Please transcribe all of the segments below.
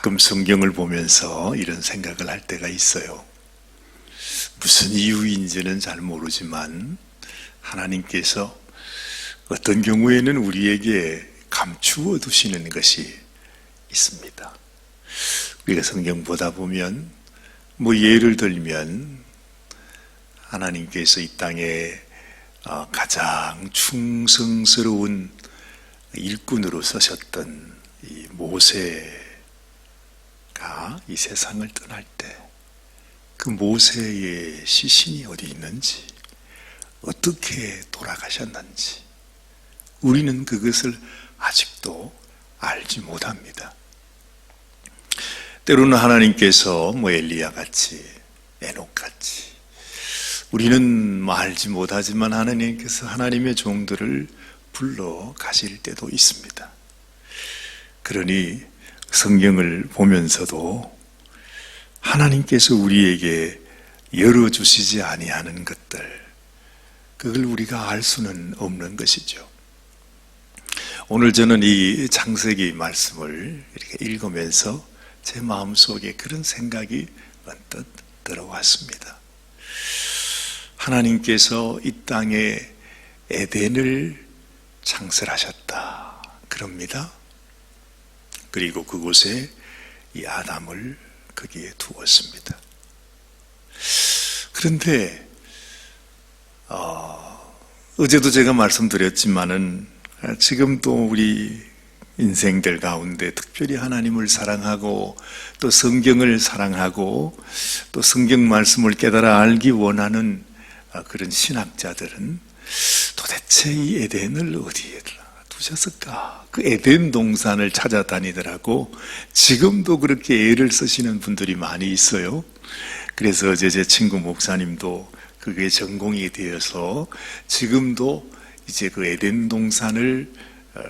가끔 성경을 보면서 이런 생각을 할 때가 있어요. 무슨 이유인지는 잘 모르지만 하나님께서 어떤 경우에는 우리에게 감추어 두시는 것이 있습니다. 우리가 성경 보다 보면 뭐 예를 들면 하나님께서 이 땅에 어, 가장 충성스러운 일꾼으로 서셨던 이 모세 가 이 세상을 떠날 때 그 모세의 시신이 어디 있는지 어떻게 돌아가셨는지 우리는 그것을 아직도 알지 못합니다. 때로는 하나님께서 뭐 엘리야 같이 에녹 같이 우리는 뭐 알지 못하지만 하나님께서 하나님의 종들을 불러 가실 때도 있습니다. 그러니 성경을 보면서도 하나님께서 우리에게 열어주시지 아니하는 것들, 그걸 우리가 알 수는 없는 것이죠. 오늘 저는 이 장세기 말씀을 이렇게 읽으면서 제 마음속에 그런 생각이 언뜻 들어왔습니다. 하나님께서 이 땅에 에덴을 창설하셨다. 그럽니다. 그리고 그곳에 이 아담을 거기에 두었습니다. 그런데 어, 어제도 제가 말씀드렸지만은 지금 또 우리 인생들 가운데 특별히 하나님을 사랑하고 또 성경을 사랑하고 또 성경 말씀을 깨달아 알기 원하는 그런 신학자들은 도대체 이 에덴을 어디에 두셨을까? 그 에덴 동산을 찾아다니더라고. 지금도 그렇게 애를 쓰시는 분들이 많이 있어요. 그래서 어제 제 친구 목사님도 그게 전공이 되어서 지금도 이제 그 에덴 동산을 어,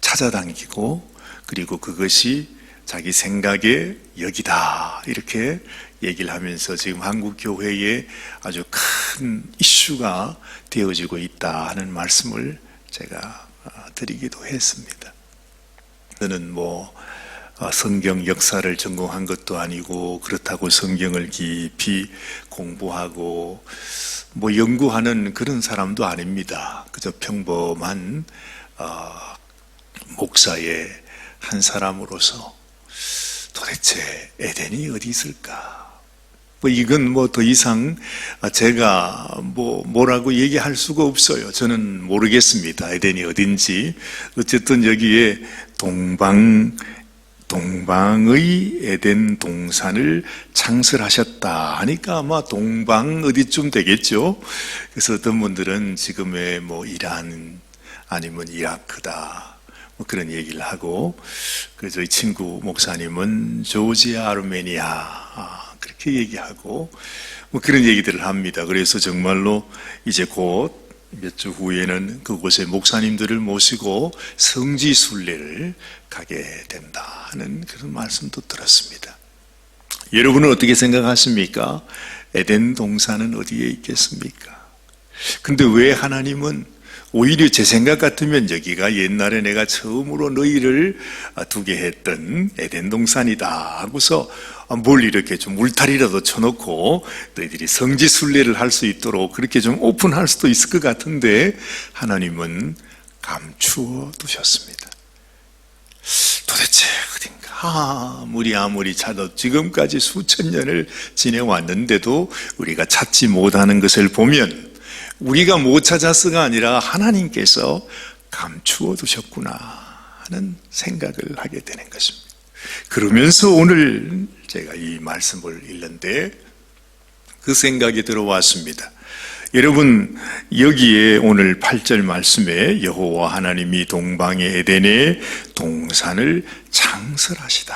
찾아다니고 그리고 그것이 자기 생각에 여기다 이렇게 얘기를 하면서 지금 한국 교회에 아주 큰 이슈가 되어지고 있다 하는 말씀을 제가 어, 드리기도 했습니다. 저는 뭐 어, 성경 역사를 전공한 것도 아니고 그렇다고 성경을 깊이 공부하고 뭐 연구하는 그런 사람도 아닙니다. 그저 평범한 어, 목사의 한 사람으로서 도대체 에덴이 어디 있을까? 뭐 이건 뭐 더 이상 제가 뭐 뭐라고 얘기할 수가 없어요. 저는 모르겠습니다. 에덴이 어딘지. 어쨌든 여기에 동방 동방의 에덴 동산을 창설하셨다 하니까 아마 동방 어디쯤 되겠죠. 그래서 어떤 분들은 지금의 뭐 이란 아니면 이라크다 뭐 그런 얘기를 하고 그 저희 친구 목사님은 조지아 아르메니아 그렇게 얘기하고 뭐 그런 얘기들을 합니다. 그래서 정말로 이제 곧 몇 주 후에는 그곳에 목사님들을 모시고 성지 순례를 가게 된다 하는 그런 말씀도 들었습니다. 여러분은 어떻게 생각하십니까? 에덴 동산은 어디에 있겠습니까? 근데 왜 하나님은 오히려 제 생각 같으면 여기가 옛날에 내가 처음으로 너희를 두게 했던 에덴 동산이다 하고서 뭘 이렇게 좀 울타리라도 쳐놓고 너희들이 성지 순례를 할 수 있도록 그렇게 좀 오픈할 수도 있을 것 같은데 하나님은 감추어 두셨습니다. 도대체 어딘가 아무리 아무리 찾아도 지금까지 수천 년을 지내왔는데도 우리가 찾지 못하는 것을 보면 우리가 못 찾았어가 아니라 하나님께서 감추어 두셨구나 하는 생각을 하게 되는 것입니다. 그러면서 오늘 제가 이 말씀을 읽는데 그 생각이 들어왔습니다. 여러분 여기에 오늘 8절 말씀에 여호와 하나님이 동방의 에덴에 동산을 창설하시다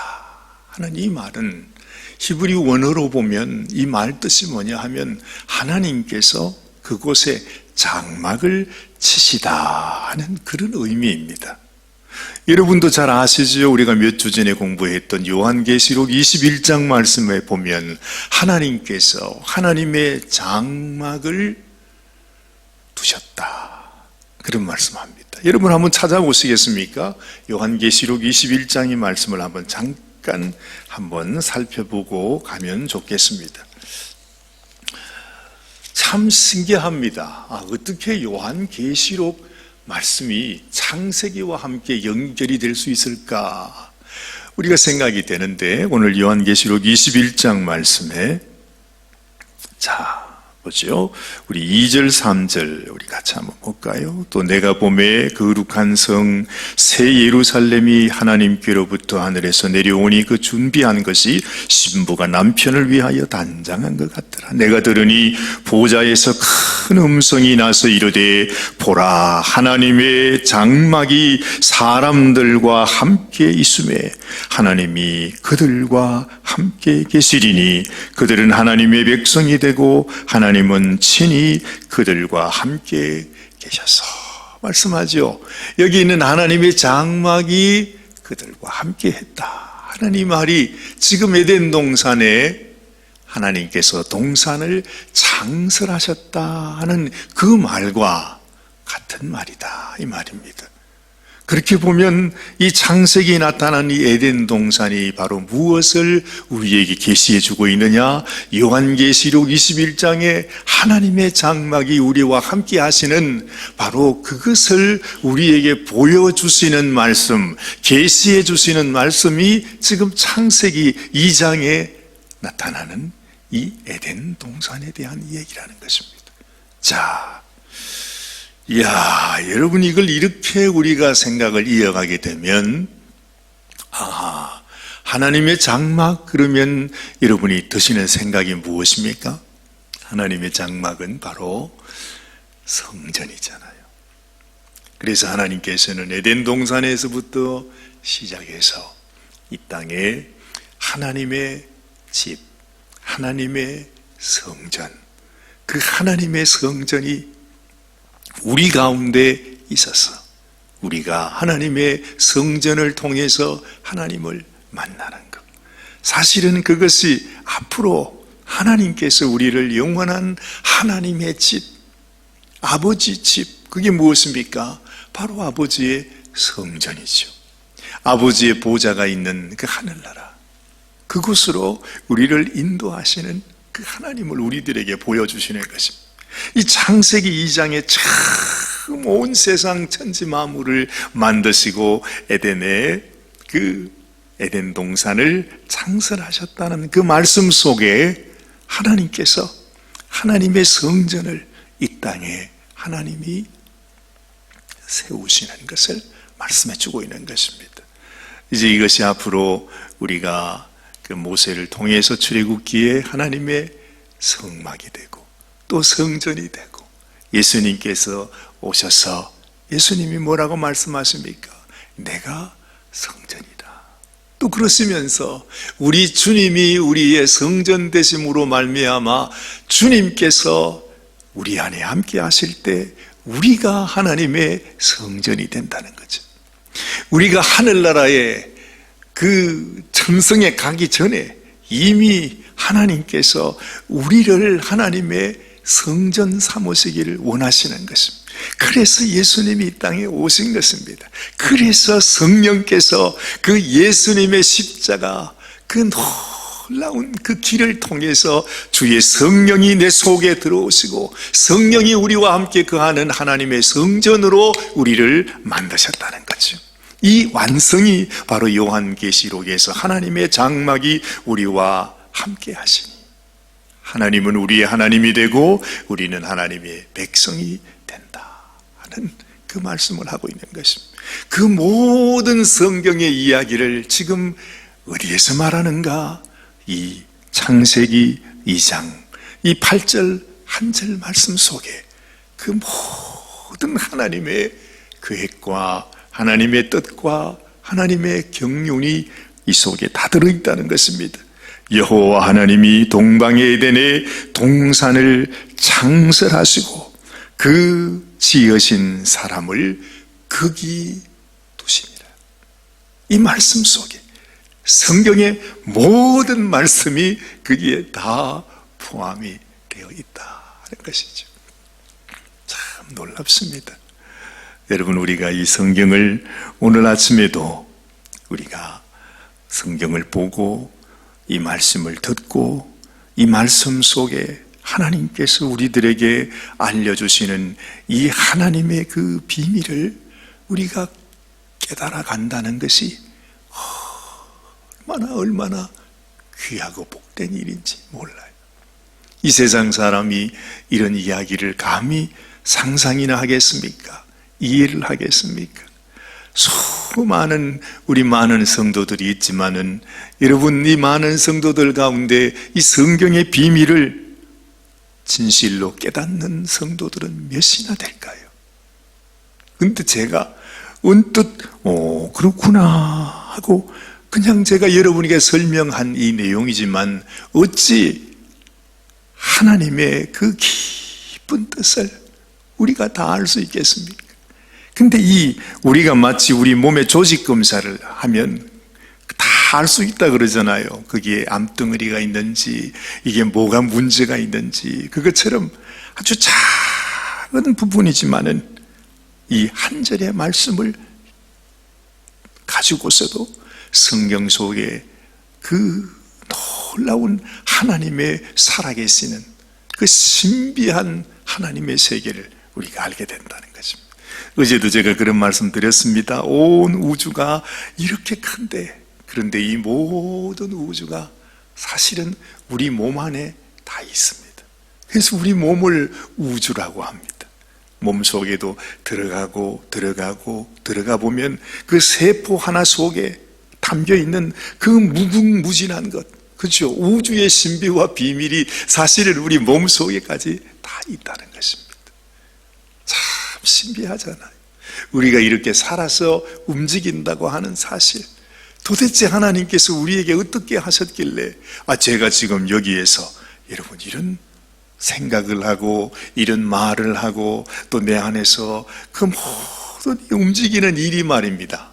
하는 이 말은 히브리 원어로 보면 이 말 뜻이 뭐냐 하면 하나님께서 그곳에 장막을 치시다 하는 그런 의미입니다. 여러분도 잘 아시죠? 우리가 몇 주 전에 공부했던 요한계시록 21장 말씀에 보면 하나님께서 하나님의 장막을 두셨다. 그런 말씀합니다. 여러분 한번 찾아보시겠습니까? 요한계시록 21장의 말씀을 한번 잠깐 한번 살펴보고 가면 좋겠습니다. 참 신기합니다. 아, 어떻게 요한 계시록 말씀이 창세기와 함께 연결이 될 수 있을까? 우리가 생각이 되는데 오늘 요한 계시록 21장 말씀에 자 보죠. 우리 2절 3절 우리 같이 한번 볼까요? 또 내가 봄에 거룩한 성 새 예루살렘이 하나님께로부터 하늘에서 내려오니 그 준비한 것이 신부가 남편을 위하여 단장한 것 같더라. 내가 들으니 보좌에서 큰 음성이 나서 이르되 보라 하나님의 장막이 사람들과 함께 있음에 하나님이 그들과 함께 계시리니 그들은 하나님의 백성이 되고 하나님 은 친히 그들과 함께 계셔서 말씀하죠. 여기 있는 하나님의 장막이 그들과 함께 했다. 하나님 말이 지금 에덴 동산에 하나님께서 동산을 창설하셨다 하는 그 말과 같은 말이다. 이 말입니다. 그렇게 보면 이 창세기에 나타난 이 에덴 동산이 바로 무엇을 우리에게 계시해 주고 있느냐? 요한계시록 21장에 하나님의 장막이 우리와 함께 하시는 바로 그것을 우리에게 보여 주시는 말씀, 계시해 주시는 말씀이 지금 창세기 2장에 나타나는 이 에덴 동산에 대한 얘기라는 것입니다. 자, 이야, 여러분 이걸 이렇게 우리가 생각을 이어가게 되면, 아, 하나님의 장막 그러면 여러분이 드시는 생각이 무엇입니까? 하나님의 장막은 바로 성전이잖아요. 그래서 하나님께서는 에덴 동산에서부터 시작해서 이 땅에 하나님의 집, 하나님의 성전, 그 하나님의 성전이 우리 가운데 있어서 우리가 하나님의 성전을 통해서 하나님을 만나는 것. 사실은 그것이 앞으로 하나님께서 우리를 영원한 하나님의 집, 아버지 집, 그게 무엇입니까? 바로 아버지의 성전이죠. 아버지의 보좌가 있는 그 하늘나라. 그곳으로 우리를 인도하시는 그 하나님을 우리들에게 보여주시는 것입니다. 이 창세기 2장에 참 온 세상 천지 만물을 만드시고 에덴에 그 에덴 동산을 창설하셨다는 그 말씀 속에 하나님께서 하나님의 성전을 이 땅에 하나님이 세우시는 것을 말씀해 주고 있는 것입니다. 이제 이것이 앞으로 우리가 그 모세를 통해서 출애굽기에 하나님의 성막이 되고 또 성전이 되고 예수님께서 오셔서 예수님이 뭐라고 말씀하십니까? 내가 성전이다. 또 그러시면서 우리 주님이 우리의 성전 되심으로 말미암아 주님께서 우리 안에 함께 하실 때 우리가 하나님의 성전이 된다는 거죠. 우리가 하늘나라에 그 천성에 가기 전에 이미 하나님께서 우리를 하나님의 성전 삼으시기를 원하시는 것입니다. 그래서 예수님이 이 땅에 오신 것입니다. 그래서 성령께서 그 예수님의 십자가 그 놀라운 그 길을 통해서 주의 성령이 내 속에 들어오시고 성령이 우리와 함께 거하는 하나님의 성전으로 우리를 만드셨다는 거죠. 이 완성이 바로 요한계시록에서 하나님의 장막이 우리와 함께 하시니 하나님은 우리의 하나님이 되고 우리는 하나님의 백성이 된다 하는 그 말씀을 하고 있는 것입니다. 그 모든 성경의 이야기를 지금 어디에서 말하는가? 이 창세기 2장, 이 8절 한 절 말씀 속에 그 모든 하나님의 계획과 하나님의 뜻과 하나님의 경륜이 이 속에 다 들어있다는 것입니다. 여호와 하나님이 동방의 에덴에 동산을 창설하시고 그 지으신 사람을 거기 두시니라. 이 말씀 속에 성경의 모든 말씀이 거기에 다 포함이 되어 있다 하는 것이죠. 참 놀랍습니다. 여러분 우리가 이 성경을 오늘 아침에도 우리가 성경을 보고 이 말씀을 듣고 이 말씀 속에 하나님께서 우리들에게 알려주시는 이 하나님의 그 비밀을 우리가 깨달아 간다는 것이 얼마나 얼마나 귀하고 복된 일인지 몰라요. 이 세상 사람이 이런 이야기를 감히 상상이나 하겠습니까? 이해를 하겠습니까? 수많은 우리 많은 성도들이 있지만은 여러분 이 많은 성도들 가운데 이 성경의 비밀을 진실로 깨닫는 성도들은 몇이나 될까요? 근데 제가 언뜻 오 그렇구나 하고 그냥 제가 여러분에게 설명한 이 내용이지만 어찌 하나님의 그 깊은 뜻을 우리가 다 알 수 있겠습니까? 근데 이 우리가 마치 우리 몸의 조직 검사를 하면 다 알 수 있다 그러잖아요. 거기에 암덩어리가 있는지 이게 뭐가 문제가 있는지 그것처럼 아주 작은 부분이지만은 이 한 절의 말씀을 가지고서도 성경 속에 그 놀라운 하나님의 살아계시는 그 신비한 하나님의 세계를 우리가 알게 된다는. 어제도 제가 그런 말씀 드렸습니다. 온 우주가 이렇게 큰데, 그런데 이 모든 우주가 사실은 우리 몸 안에 다 있습니다. 그래서 우리 몸을 우주라고 합니다. 몸 속에도 들어가고 들어가고 들어가 보면 그 세포 하나 속에 담겨 있는 그 무궁무진한 것, 그렇죠? 우주의 신비와 비밀이 사실은 우리 몸 속에까지 다 있다는 것입니다. 참 신비하잖아요. 우리가 이렇게 살아서 움직인다고 하는 사실. 도대체 하나님께서 우리에게 어떻게 하셨길래, 아, 제가 지금 여기에서 여러분 이런 생각을 하고 이런 말을 하고 또 내 안에서 그 모든 움직이는 일이 말입니다.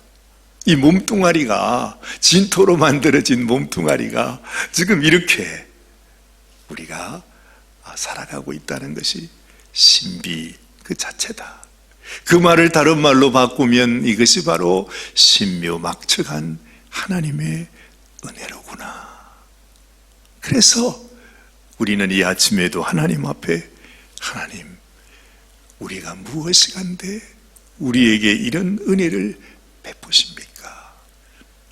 이 몸뚱아리가 진토로 만들어진 몸뚱아리가 지금 이렇게 우리가 살아가고 있다는 것이 신비 그 자체다. 그 말을 다른 말로 바꾸면 이것이 바로 신묘막측한 하나님의 은혜로구나. 그래서 우리는 이 아침에도 하나님 앞에 하나님, 우리가 무엇이 간데 우리에게 이런 은혜를 베푸십니까?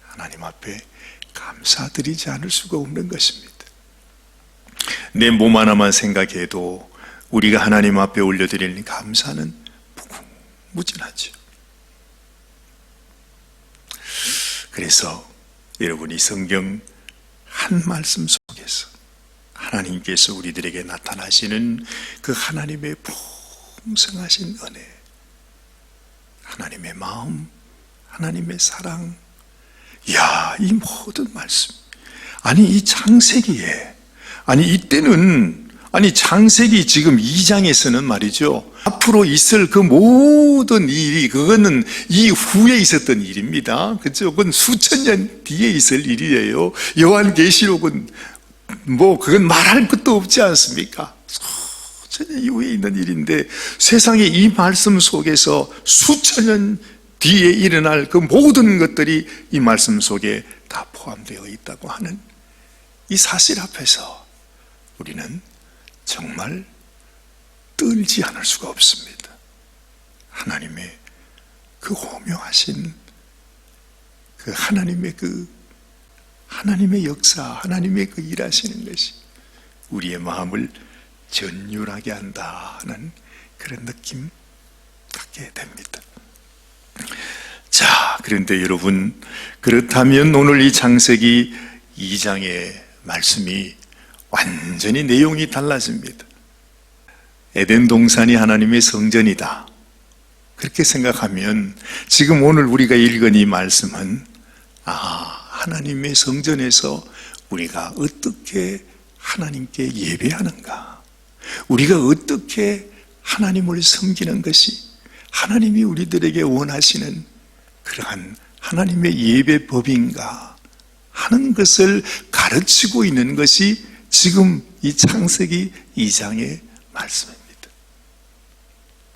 하나님 앞에 감사드리지 않을 수가 없는 것입니다. 내 몸 하나만 생각해도 우리가 하나님 앞에 올려드리는 감사는 무궁무진하죠. 그래서 여러분이 성경 한 말씀 속에서 하나님께서 우리들에게 나타나시는 그 하나님의 풍성하신 은혜, 하나님의 마음, 하나님의 사랑, 야, 이 모든 말씀. 아니, 이 창세기에, 아니, 이때는, 아니, 창세기 지금 2장에서는 말이죠. 앞으로 있을 그 모든 일이, 그거는 이후에 있었던 일입니다. 그죠? 그건 수천 년 뒤에 있을 일이에요. 요한계시록은 뭐, 그건 말할 것도 없지 않습니까? 수천 년 이후에 있는 일인데, 세상에 이 말씀 속에서 수천 년 뒤에 일어날 그 모든 것들이 이 말씀 속에 다 포함되어 있다고 하는 이 사실 앞에서 우리는 정말 떨지 않을 수가 없습니다. 하나님의 그 호묘하신 그 하나님의 그 하나님의 역사, 하나님의 그 일하시는 것이 우리의 마음을 전율하게 한다는 그런 느낌 갖게 됩니다. 자, 그런데 여러분, 그렇다면 오늘 이 창세기 2장의 말씀이 완전히 내용이 달라집니다. 에덴 동산이 하나님의 성전이다. 그렇게 생각하면 지금 오늘 우리가 읽은 이 말씀은 아, 하나님의 성전에서 우리가 어떻게 하나님께 예배하는가? 우리가 어떻게 하나님을 섬기는 것이 하나님이 우리들에게 원하시는 그러한 하나님의 예배법인가 하는 것을 가르치고 있는 것이 지금 이 창세기 2장의 말씀입니다.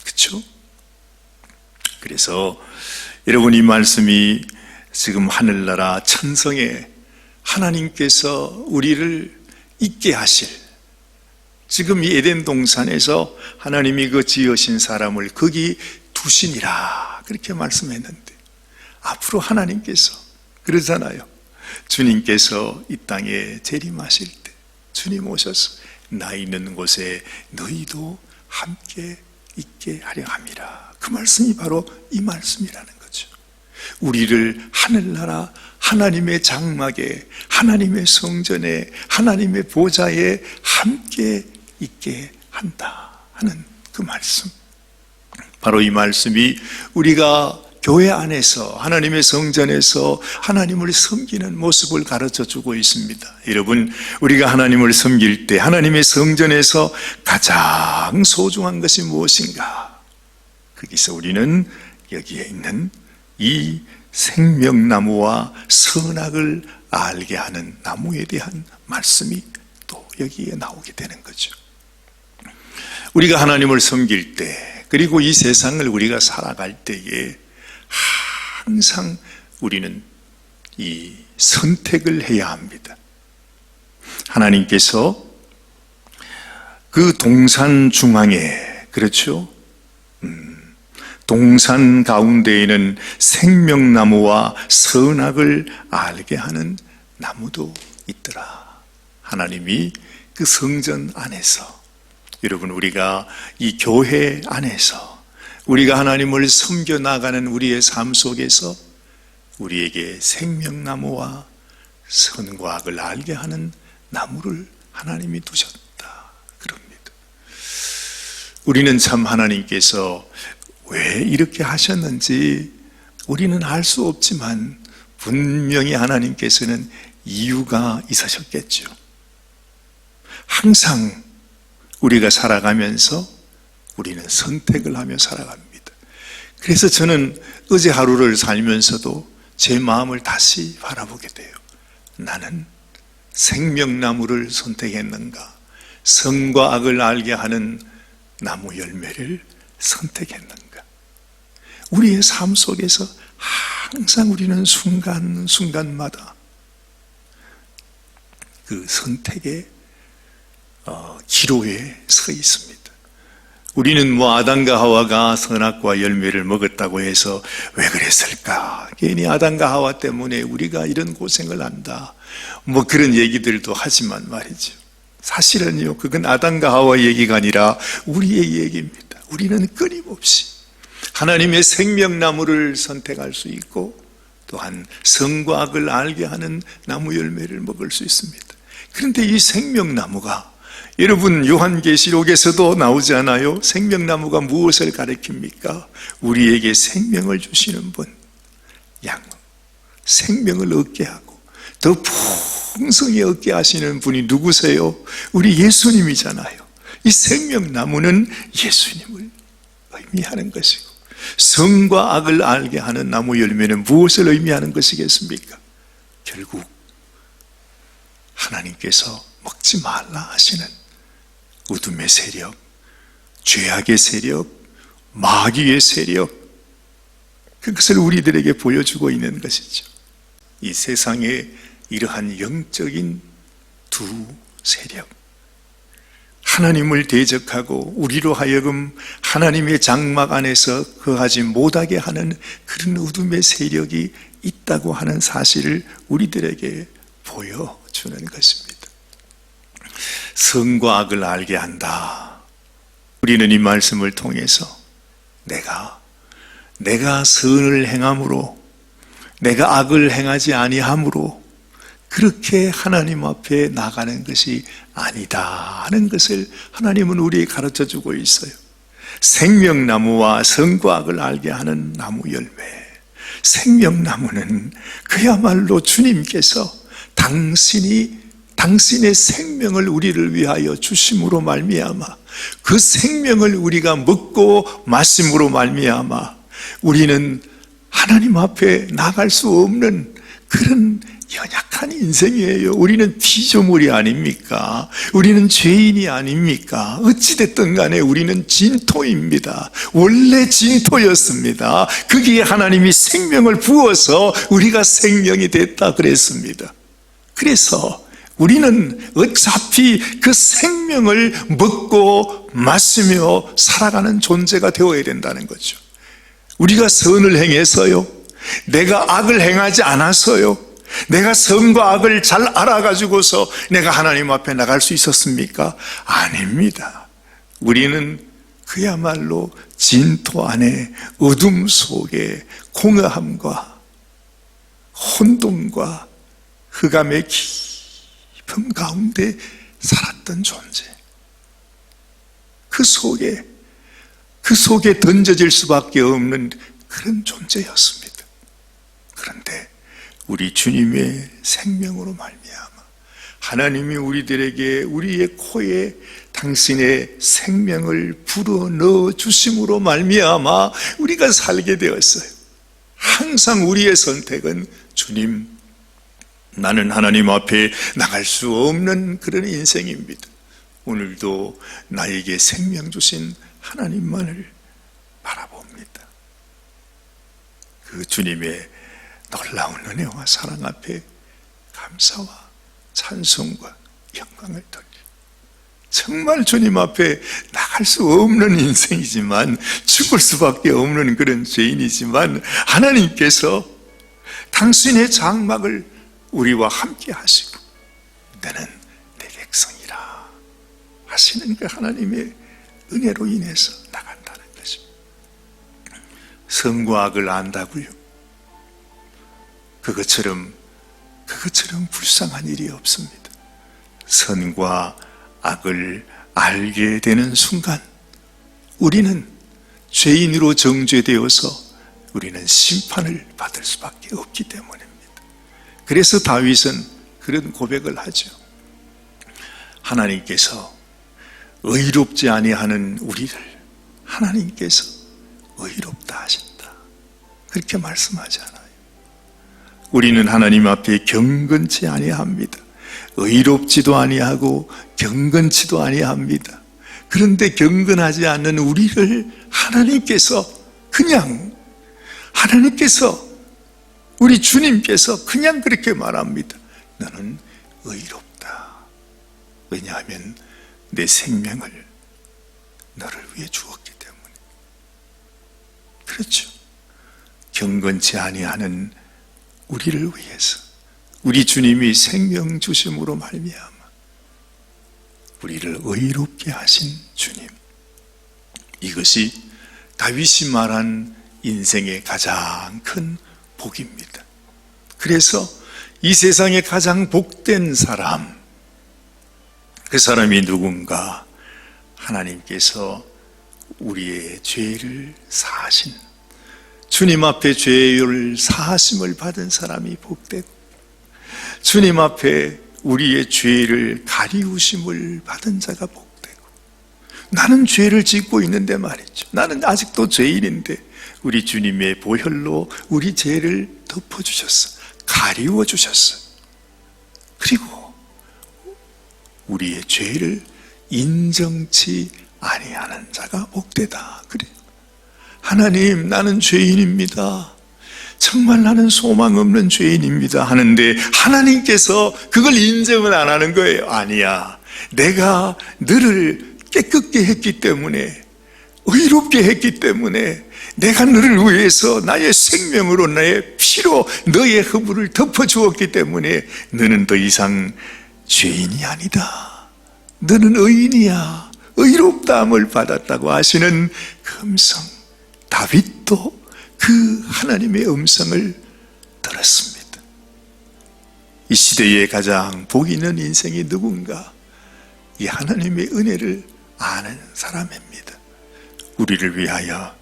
그렇죠? 그래서 여러분 이 말씀이 지금 하늘나라 천성에 하나님께서 우리를 있게 하실 지금 이 에덴 동산에서 하나님이 그 지으신 사람을 거기 두시니라 그렇게 말씀했는데 앞으로 하나님께서 그러잖아요. 주님께서 이 땅에 재림하실 때 주님 오셔서 나 있는 곳에 너희도 함께 있게 하려 함이라. 그 말씀이 바로 이 말씀이라는 거죠. 우리를 하늘나라 하나님의 장막에 하나님의 성전에 하나님의 보좌에 함께 있게 한다 하는 그 말씀. 바로 이 말씀이 우리가 교회 안에서 하나님의 성전에서 하나님을 섬기는 모습을 가르쳐 주고 있습니다. 여러분, 우리가 하나님을 섬길 때 하나님의 성전에서 가장 소중한 것이 무엇인가? 거기서 우리는 여기에 있는 이 생명나무와 선악을 알게 하는 나무에 대한 말씀이 또 여기에 나오게 되는 거죠. 우리가 하나님을 섬길 때, 그리고 이 세상을 우리가 살아갈 때에 항상 우리는 이 선택을 해야 합니다. 하나님께서 그 동산 중앙에, 그렇죠? 음, 동산 가운데에는 생명나무와 선악을 알게 하는 나무도 있더라. 하나님이 그 성전 안에서 여러분 우리가 이 교회 안에서 우리가 하나님을 섬겨 나가는 우리의 삶 속에서 우리에게 생명나무와 선과 악을 알게 하는 나무를 하나님이 두셨다. 그럽니다. 우리는 참 하나님께서 왜 이렇게 하셨는지 우리는 알 수 없지만 분명히 하나님께서는 이유가 있으셨겠죠. 항상 우리가 살아가면서 우리는 선택을 하며 살아갑니다. 그래서 저는 어제 하루를 살면서도 제 마음을 다시 바라보게 돼요. 나는 생명나무를 선택했는가? 선과 악을 알게 하는 나무 열매를 선택했는가? 우리의 삶 속에서 항상 우리는 순간순간마다 그 선택의 어, 기로에 서 있습니다. 우리는 뭐 아담과 하와가 선악과 열매를 먹었다고 해서 왜 그랬을까? 괜히 아담과 하와 때문에 우리가 이런 고생을 한다. 뭐 그런 얘기들도 하지만 말이죠. 사실은요, 그건 아담과 하와 얘기가 아니라 우리의 얘기입니다. 우리는 끊임없이 하나님의 생명나무를 선택할 수 있고 또한 성과 악을 알게 하는 나무 열매를 먹을 수 있습니다. 그런데 이 생명나무가 여러분 요한계시록에서도 나오지 않아요? 생명나무가 무엇을 가리킵니까? 우리에게 생명을 주시는 분, 양, 생명을 얻게 하고 더 풍성히 얻게 하시는 분이 누구세요? 우리 예수님이잖아요. 이 생명나무는 예수님을 의미하는 것이고 성과 악을 알게 하는 나무 열매는 무엇을 의미하는 것이겠습니까? 결국 하나님께서 먹지 말라 하시는 어둠의 세력, 죄악의 세력, 마귀의 세력, 그것을 우리들에게 보여주고 있는 것이죠. 이 세상에 이러한 영적인 두 세력, 하나님을 대적하고 우리로 하여금 하나님의 장막 안에서 거하지 못하게 하는 그런 어둠의 세력이 있다고 하는 사실을 우리들에게 보여주는 것입니다. 선과 악을 알게 한다. 우리는 이 말씀을 통해서 내가 내가 선을 행함으로 내가 악을 행하지 아니함으로 그렇게 하나님 앞에 나가는 것이 아니다 하는 것을 하나님은 우리에게 가르쳐 주고 있어요. 생명나무와 선과 악을 알게 하는 나무 열매. 생명나무는 그야말로 주님께서 당신이 당신의 생명을 우리를 위하여 주심으로 말미암아 그 생명을 우리가 먹고 마심으로 말미암아 우리는 하나님 앞에 나갈 수 없는 그런 연약한 인생이에요. 우리는 피조물이 아닙니까? 우리는 죄인이 아닙니까? 어찌됐든 간에 우리는 진토입니다. 원래 진토였습니다. 거기에 하나님이 생명을 부어서 우리가 생명이 됐다 그랬습니다. 그래서 우리는 어차피 그 생명을 먹고 마시며 살아가는 존재가 되어야 된다는 거죠. 우리가 선을 행해서요. 내가 악을 행하지 않아서요. 내가 선과 악을 잘 알아가지고서 내가 하나님 앞에 나갈 수 있었습니까? 아닙니다. 우리는 그야말로 진토 안에 어둠 속에 공허함과 혼돈과 흑암의 깊은 가운데 살았던 존재. 그 속에, 그 속에 던져질 수밖에 없는 그런 존재였습니다. 그런데 우리 주님의 생명으로 말미암아 하나님이 우리들에게 우리의 코에 당신의 생명을 불어 넣어 주심으로 말미암아 우리가 살게 되었어요. 항상 우리의 선택은 주님 나는 하나님 앞에 나갈 수 없는 그런 인생입니다. 오늘도 나에게 생명 주신 하나님만을 바라봅니다. 그 주님의 놀라운 은혜와 사랑 앞에 감사와 찬송과 영광을 돌려 정말 주님 앞에 나갈 수 없는 인생이지만 죽을 수밖에 없는 그런 죄인이지만 하나님께서 당신의 장막을 우리와 함께 하시고 너는 내 백성이라 하시는 그 하나님의 은혜로 인해서 나간다는 것입니다. 선과 악을 안다고요. 그것처럼 그것처럼 불쌍한 일이 없습니다. 선과 악을 알게 되는 순간 우리는 죄인으로 정죄되어서 우리는 심판을 받을 수밖에 없기 때문입니다. 그래서 다윗은 그런 고백을 하죠. 하나님께서 의롭지 아니하는 우리를 하나님께서 의롭다 하신다. 그렇게 말씀하잖아요. 우리는 하나님 앞에 경건치 아니합니다. 의롭지도 아니하고 경건치도 아니합니다. 그런데 경건하지 않는 우리를 하나님께서 그냥 하나님께서 우리 주님께서 그냥 그렇게 말합니다. 너는 의롭다. 왜냐하면 내 생명을 너를 위해 주었기 때문에. 그렇죠. 경건치 아니하는 우리를 위해서 우리 주님이 생명 주심으로 말미암아 우리를 의롭게 하신 주님. 이것이 다윗이 말한 인생의 가장 큰 복입니다. 그래서 이 세상에 가장 복된 사람, 그 사람이 누군가 하나님께서 우리의 죄를 사하신 주님 앞에 죄를 사하심을 받은 사람이 복되고 주님 앞에 우리의 죄를 가리우심을 받은 자가 복되고 나는 죄를 짓고 있는데 말이죠. 나는 아직도 죄인인데 우리 주님의 보혈로 우리 죄를 덮어주셨어. 가리워 주셨어. 그리고 우리의 죄를 인정치 아니하는 자가 복되다. 그래. 하나님, 나는 죄인입니다. 정말 나는 소망 없는 죄인입니다. 하는데 하나님께서 그걸 인정을 안 하는 거예요. 아니야. 내가 너를 깨끗게 했기 때문에, 의롭게 했기 때문에, 내가 너를 위해서 나의 생명으로 나의 피로 너의 허물을 덮어주었기 때문에 너는 더 이상 죄인이 아니다. 너는 의인이야. 의롭다함을 받았다고 하시는 그 음성. 다윗도 그 하나님의 음성을 들었습니다. 이 시대에 가장 복 있는 인생이 누군가? 이 하나님의 은혜를 아는 사람입니다. 우리를 위하여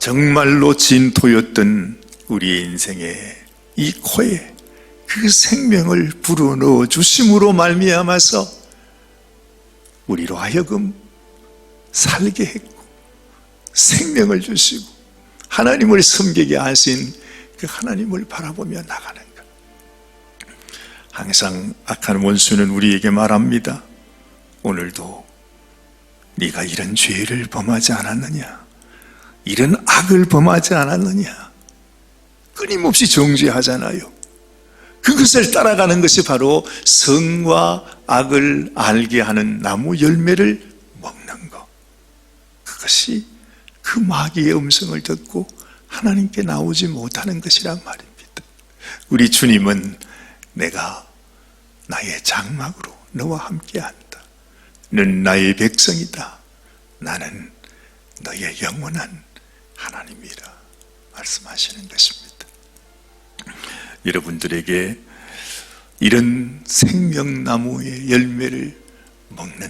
정말로 진토였던 우리의 인생에 이 코에 그 생명을 불어넣어 주심으로 말미암아서 우리로 하여금 살게 했고 생명을 주시고 하나님을 섬기게 하신 그 하나님을 바라보며 나가는 것. 항상 악한 원수는 우리에게 말합니다. 오늘도 네가 이런 죄를 범하지 않았느냐? 이런 악을 범하지 않았느냐? 끊임없이 정죄하잖아요. 그것을 따라가는 것이 바로 성과 악을 알게 하는 나무 열매를 먹는 것. 그것이 그 마귀의 음성을 듣고 하나님께 나오지 못하는 것이란 말입니다. 우리 주님은 내가 나의 장막으로 너와 함께 한다. 는 나의 백성이다. 나는 너의 영원한 하나님이라 말씀하시는 것입니다. 여러분들에게 이런 생명나무의 열매를 먹는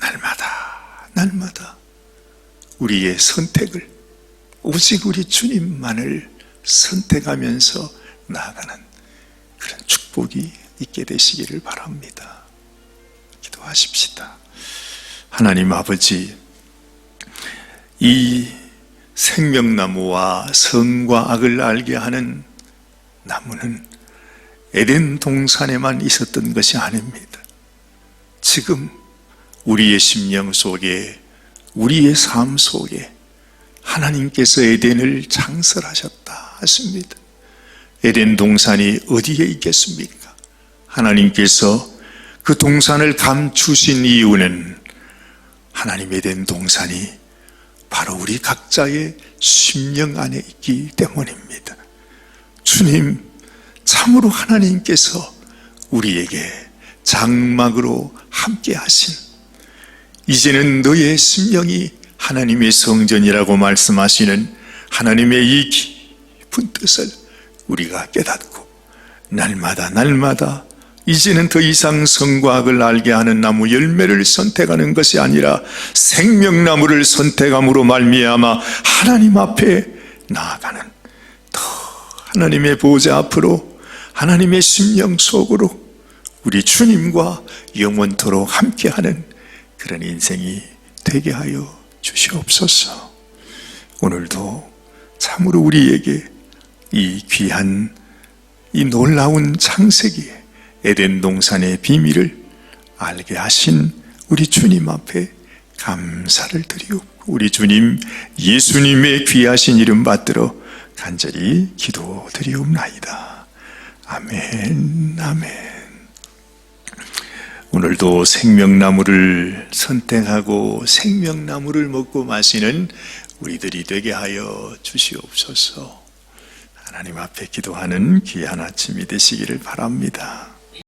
날마다 날마다 우리의 선택을 오직 우리 주님만을 선택하면서 나아가는 그런 축복이 있게 되시기를 바랍니다. 기도하십시다. 하나님 아버지, 이 생명나무와 성과 악을 알게 하는 나무는 에덴 동산에만 있었던 것이 아닙니다. 지금 우리의 심령 속에, 우리의 삶 속에 하나님께서 에덴을 창설하셨다 하십니다. 에덴 동산이 어디에 있겠습니까? 하나님께서 그 동산을 감추신 이유는 하나님 에덴 동산이 바로 우리 각자의 심령 안에 있기 때문입니다. 주님, 참으로 하나님께서 우리에게 장막으로 함께 하신 이제는 너의 심령이 하나님의 성전이라고 말씀하시는 하나님의 이 깊은 뜻을 우리가 깨닫고 날마다 날마다 이제는 더 이상 성과 악을 알게 하는 나무 열매를 선택하는 것이 아니라 생명나무를 선택함으로 말미암아 하나님 앞에 나아가는 더 하나님의 보좌 앞으로 하나님의 심령 속으로 우리 주님과 영원토록 함께하는 그런 인생이 되게 하여 주시옵소서. 오늘도 참으로 우리에게 이 귀한 이 놀라운 창세기에 에덴 동산의 비밀을 알게 하신 우리 주님 앞에 감사를 드리옵고 우리 주님 예수님의 귀하신 이름 받들어 간절히 기도드리옵나이다. 아멘, 아멘. 오늘도 생명나무를 선택하고 생명나무를 먹고 마시는 우리들이 되게 하여 주시옵소서. 하나님 앞에 기도하는 귀한 아침이 되시기를 바랍니다.